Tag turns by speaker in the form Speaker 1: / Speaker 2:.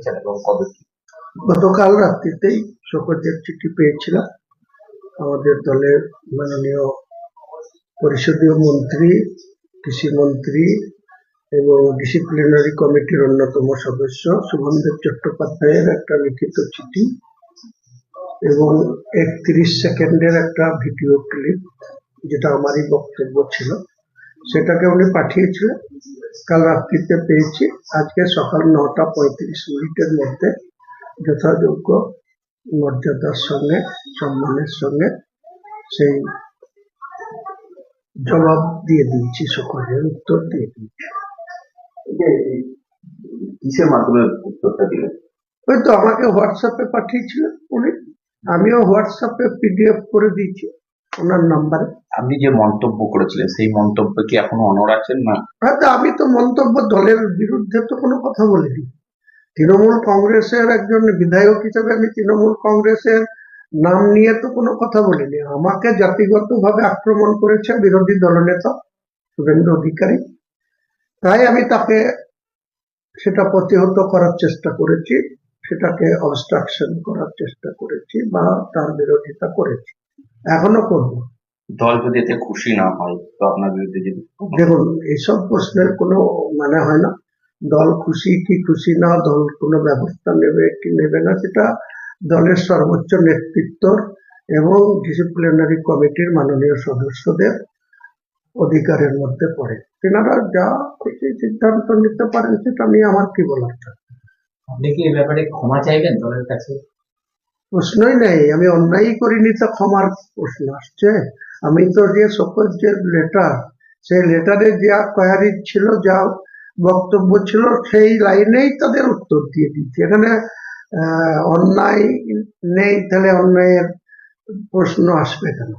Speaker 1: পেয়েছেন এবং কবে কি?
Speaker 2: গতকাল রাত্রিতেই শোকজের চিঠি পেয়েছিলাম। আমাদের দলের মাননীয় পরিষদীয় মন্ত্রী, কৃষি মন্ত্রী এবং ডিসিপ্লিনারি কমিটির অন্যতম সদস্য শুভমদেব চট্টোপাধ্যায়ের একটা লিখিত চিঠি এবং একত্রিশ সেকেন্ডের একটা ভিডিও ক্লিপ, যেটা আমারই বক্তব্য ছিল। সেটাকে উনি পাঠিয়েছিলেন। কাল রাত্রিতে পেয়েছি। আজকে সকাল নটা পঁয়ত্রিশ মিনিটের মধ্যে যথাযোগ্য মর্যাদার সঙ্গে সম্মানের সঙ্গে সেই জবাব দিয়ে দিয়েছি সকলের উত্তর দিয়ে দিয়েছি।
Speaker 1: কিসের মাধ্যমে উত্তরটা দিলেন?
Speaker 2: ওই তো আমাকে হোয়াটসঅ্যাপে পাঠিয়েছিলেন উনি। আমিও হোয়াটসঅ্যাপে পিডিএফ করে দিয়েছি। ওনার নাম্বারে
Speaker 1: আপনি যে মন্তব্য করেছিলেন সেই মন্তব্য কি এখনও অনর আছেন? না।
Speaker 2: আমি তো মন্তব্য দলের বিরুদ্ধে তো কোনো কথা বলিনি। তৃণমূল কংগ্রেসের একজন বিধায়ক হিসেবে আমি তৃণমূল কংগ্রেসের নাম নিয়ে তো কোনো কথা বলিনি। আমাকে জাতিগতভাবে আক্রমণ করেছে বিরোধী দলনেতা শুভেন্দু অধিকারী। তাই আমি তাকে সেটা প্রতিহত করার চেষ্টা করেছি সেটাকে অবস্ট্রাকশন করার চেষ্টা করেছি বা তার বিরোধিতা করেছি। এখনও করব।
Speaker 1: দল যদি এতে খুশি না হয় তো আপনার বিরুদ্ধে যদি
Speaker 2: দেখুন এইসব প্রশ্নের কোনো মানে হয় না। দল খুশি কি খুশি না দল কোনো ব্যবস্থা নেবে কি নেবে না সেটা দলের সর্বোচ্চ নেতৃত্ব এবং ডিসিপ্লিনারি কমিটির মাননীয় সদস্যদের অধিকারের মধ্যে পড়ে। তেনারা যা খুশি সিদ্ধান্ত নিতে পারেন সেটা নিয়ে আমার কি বলার থাকে?
Speaker 3: আপনি কি এই ব্যাপারে ক্ষমা চাইবেন দলের কাছে?
Speaker 2: প্রশ্নই নেই, আমি অন্যায় করিনি তো ক্ষমার প্রশ্ন আসছে। আমি তো যে সকল যে লেটার সেই লেটারে যা কয়ারি ছিল, যা বক্তব্য ছিল, সেই লাইনেই তাদের উত্তর দিয়ে দিচ্ছি এখানে অন্যায় নেই, তাহলে অন্যায়ের প্রশ্ন আসবে কেন?